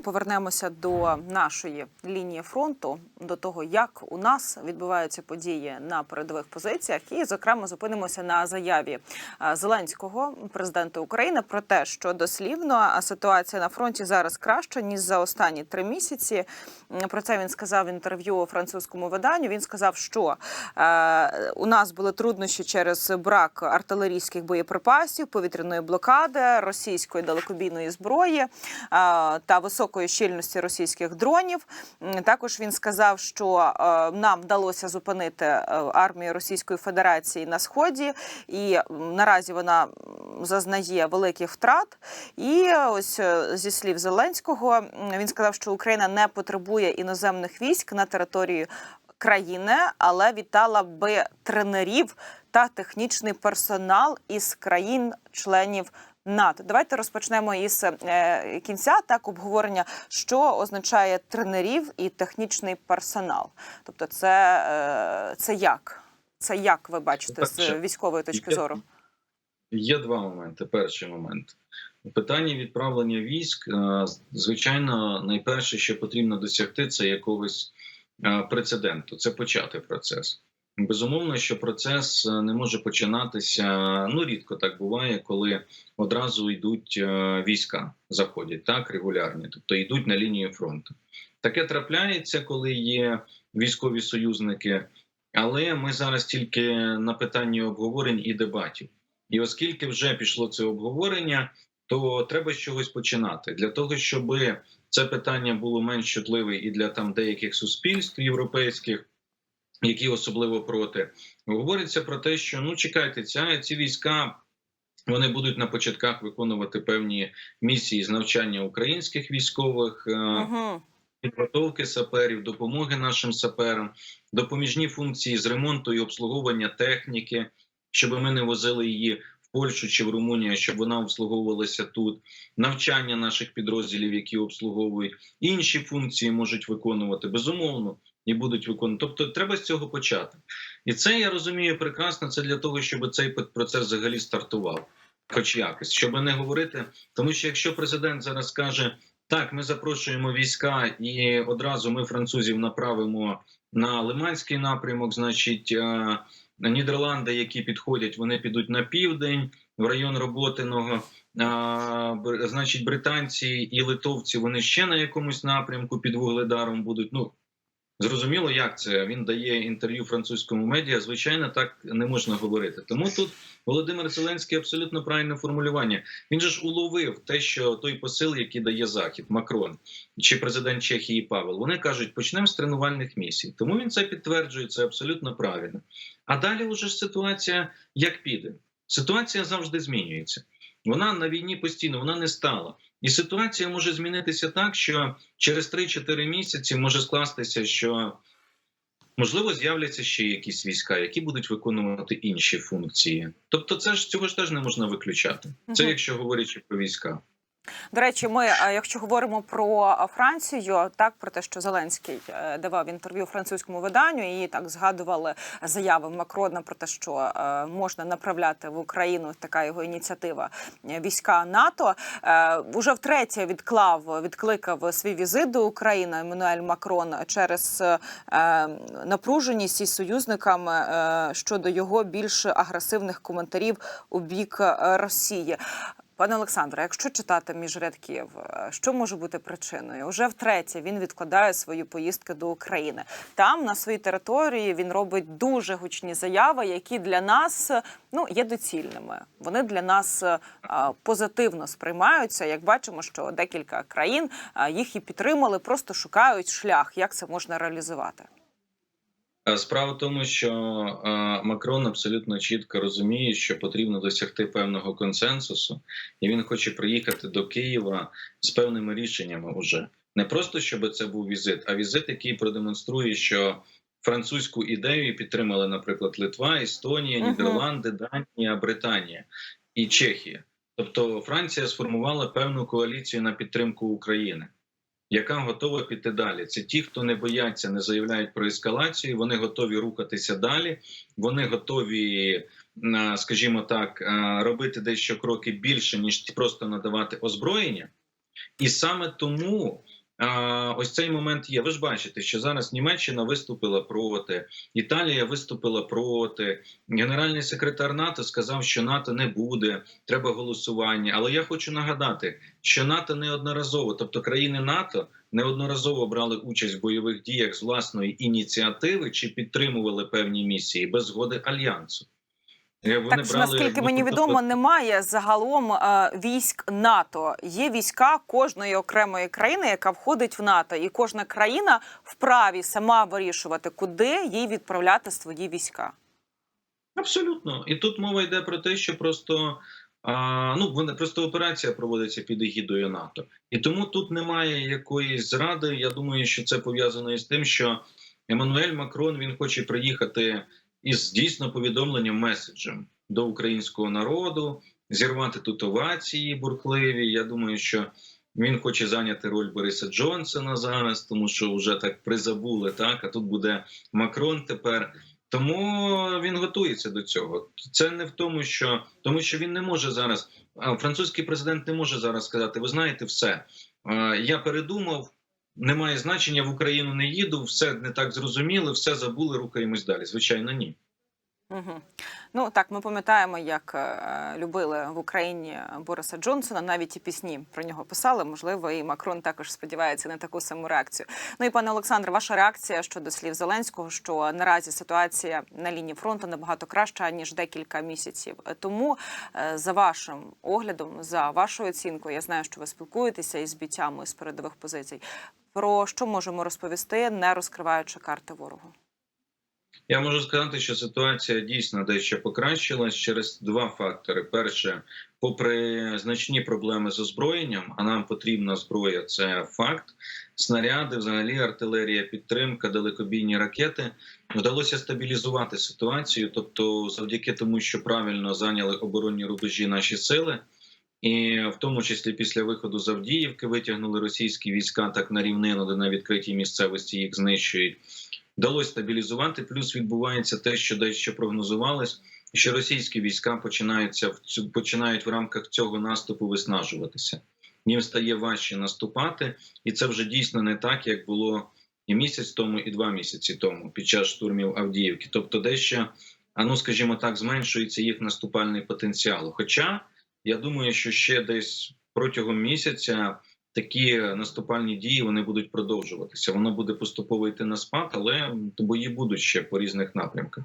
повернемося до нашої лінії фронту, до того, як у нас відбуваються події на передових позиціях, і зокрема зупинимося на заяві е, Зеленського, президента України, про те, що дослівно ситуація на фронті зараз краща ніж за останні три місяці. Про це він сказав в інтерв'ю французькому виданню. Він сказав, що е, у нас були труднощі через брак артилерійських боєприпасів, повітряної блокади, російської далекобійної зброї е, та високої щільності російських дронів. Також він сказав, що е, нам вдалося зупинити е, армію Російської Федерації на сході, і наразі вона зазнає великих втрат. І ось е, зі слів Зеленського він сказав, що Україна не потребує іноземних військ на території країни, але вітала би тренерів та технічний персонал із країн-членів НАТО. Давайте розпочнемо із е, кінця так обговорення, що означає тренерів і технічний персонал. Тобто, це, е, це як? Це як ви бачите з військової точки є- зору? Є два моменти. Перший момент у питанні відправлення військ. е, Звичайно, найперше, що потрібно досягти, це якогось прецеденту. Це почати процес. Безумовно, що процес е, не може починатися. Ну рідко так буває, коли одразу йдуть е, війська, заходять так регулярні, тобто йдуть на лінію фронту. Таке трапляється, коли є військові союзники. Але ми зараз тільки на питанні обговорень і дебатів. І оскільки вже пішло це обговорення, то треба з чогось починати для того, щоб це питання було менш чутливе і для там деяких суспільств європейських, які особливо проти. Говориться про те, що ну чекайте, ця ці війська. Вони будуть на початках виконувати певні місії з навчання українських військових, е, Угу. підготовки саперів, допомоги нашим саперам, допоміжні функції з ремонту і обслуговування техніки, щоб ми не возили її в Польщу чи в Румунію, щоб вона обслуговувалася тут, навчання наших підрозділів, які обслуговують, інші функції можуть виконувати безумовно і будуть виконувати. Тобто, треба з цього почати. І це я розумію прекрасно. Це для того, щоб цей процес взагалі стартував, хоч якось, щоб не говорити, тому що якщо президент зараз каже. Так, ми запрошуємо війська, і одразу ми французів направимо на Лиманський напрямок. Значить, е, Нідерланди, які підходять, вони підуть на південь в район Роботиного. А, значить, британці і литовці вони ще на якомусь напрямку під вугледаром будуть. Ну зрозуміло, як це він дає інтерв'ю французькому медіа. Звичайно, так не можна говорити. Тому тут Володимир Зеленський абсолютно правильне формулювання. Він же ж уловив те, що той посил, який дає Захід, Макрон чи президент Чехії Павел, вони кажуть, почнемо з тренувальних місій. Тому він це підтверджує, це абсолютно правильно. А далі вже ж ситуація як піде. Ситуація завжди змінюється. Вона на війні постійно, вона не стала. І ситуація може змінитися так, що через 3-4 місяці може скластися, що можливо з'являться ще якісь війська, які будуть виконувати інші функції. Тобто, це ж цього ж теж не можна виключати. Це якщо говорячи про війська. До речі, ми, е, якщо говоримо про е, Францію, так про те, що Зеленський е, давав інтерв'ю французькому виданню, і так згадували заяви Макрона про те, що можна направляти в Україну така його ініціатива війська НАТО. Уже втретє відклав, відкликав свій візит до України Еммануель Макрон через напруженість із союзниками щодо його більш агресивних коментарів у бік Росії. Пане Олександре, якщо читати між рядків, е, що може бути причиною? Уже втретє він відкладає свої поїздки до України. Там на своїй території він робить дуже гучні заяви, які для нас е, ну є доцільними. Вони для нас е, позитивно сприймаються. Як бачимо, що декілька країн їх і підтримали, просто шукають шлях, як це можна реалізувати. Е, Справа в тому, що е, Макрон абсолютно чітко розуміє, що потрібно досягти певного консенсусу, і він хоче приїхати до Києва з певними рішеннями. Уже не просто щоб це був візит, а візит, який продемонструє, що французьку ідею підтримали, наприклад, Литва, Естонія, Нідерланди, Данія, Британія і Чехія. Тобто Франція сформувала певну коаліцію на підтримку України яка готова піти далі. Це ті, хто не бояться, не заявляють про ескалацію. Вони готові рухатися далі. Вони готові, скажімо так, робити дещо кроки більше ніж просто надавати озброєння. І саме тому ось цей момент є. Ви ж бачите, що зараз Німеччина виступила проти, Італія виступила проти. Генеральний секретар НАТО сказав, що НАТО не буде, треба голосування. Але я хочу нагадати, що НАТО неодноразово, тобто країни НАТО, неодноразово брали участь в бойових діях з власної ініціативи чи підтримували певні місії без згоди альянсу. Вони Так, наскільки ну, мені відомо, немає загалом е, військ НАТО. Є війська кожної окремої країни, яка входить в НАТО, і кожна країна вправі сама вирішувати, куди їй відправляти свої війська. Абсолютно, і тут мова йде про те, що просто а, ну вони просто операція проводиться під егідою НАТО, і тому тут немає якоїсь зради. Я думаю, що це пов'язано із тим, що Еммануель Макрон він хоче приїхати із дійсно повідомленням меседжем до українського народу, зірвати тут овації бурхливі. Я думаю, що він хоче зайняти роль Бориса Джонсона зараз, тому що вже так призабули, так а тут буде Макрон тепер. Тому він готується до цього. Це не в тому, що тому, що він не може зараз. Французький президент не може зараз сказати: ви знаєте, все я передумав, немає значення в Україну не їду, все не так зрозуміли, все забули, рухаємось далі. Звичайно, ні. Угу. Ну так, ми пам'ятаємо, як е, любили в Україні Бориса Джонсона. Навіть і пісні про нього писали. Можливо, і Макрон також сподівається на таку саму реакцію. Ну і пане Олександре, ваша реакція щодо слів Зеленського, що наразі ситуація на лінії фронту набагато краща ніж декілька місяців тому. е, За вашим оглядом, за вашою оцінкою, я знаю, що ви спілкуєтеся із бійцями з передових позицій. Про що можемо розповісти, не розкриваючи карти ворогу? Я можу сказати, що ситуація дійсно дещо покращилась через два фактори: перше, попри значні проблеми з озброєнням, а нам потрібна зброя, це факт. Снаряди, взагалі, артилерія, підтримка, далекобійні ракети вдалося стабілізувати ситуацію, тобто, завдяки тому, що правильно зайняли оборонні рубежі наші сили. І в тому числі після виходу з Авдіївки витягнули російські війська так на рівнину, де на відкритій місцевості їх знищують. Вдалося стабілізувати. Плюс відбувається те, що дещо прогнозувалось, що російські війська починаються в цю починають в рамках цього наступу виснажуватися. Їм стає важче наступати, і це вже дійсно не так, як було і місяць тому, і два місяці тому під час штурмів Авдіївки. Тобто, дещо, а ну скажімо так, зменшується їх наступальний потенціал. Хоча я думаю, що ще десь протягом місяця такі наступальні дії вони будуть продовжуватися. Воно буде поступово йти на спад, але бої будуть ще по різних напрямках.